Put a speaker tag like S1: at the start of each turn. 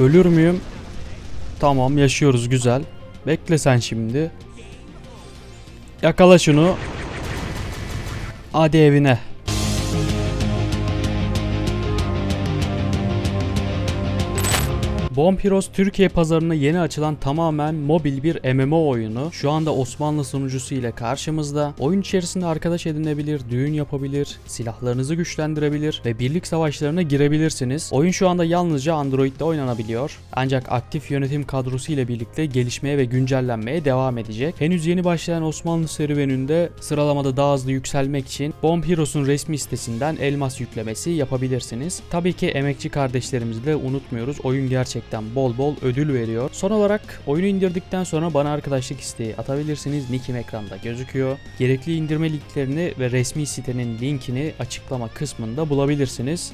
S1: Ölür müyüm? Tamam yaşıyoruz güzel. Bekle sen şimdi. Yakala şunu. Hadi evine. Bomb Heroes Türkiye pazarına yeni açılan tamamen mobil bir MMO oyunu. Şu anda Osmanlı sunucusu ile karşımızda. Oyun içerisinde arkadaş edinebilir, düğün yapabilir, silahlarınızı güçlendirebilir ve birlik savaşlarına girebilirsiniz. Oyun şu anda yalnızca Android'de oynanabiliyor. Ancak aktif yönetim kadrosu ile birlikte gelişmeye ve güncellenmeye devam edecek. Henüz yeni başlayan Osmanlı serüveninde sıralamada daha hızlı yükselmek için Bomb Heroes'un resmi sitesinden elmas yüklemesi yapabilirsiniz. Tabii ki emekçi kardeşlerimizi de unutmuyoruz. Oyun gerçekten bol bol ödül veriyor. Son olarak oyunu indirdikten sonra bana arkadaşlık isteği atabilirsiniz. Nickim ekranda gözüküyor. Gerekli indirme linklerini ve resmi sitenin linkini açıklama kısmında bulabilirsiniz.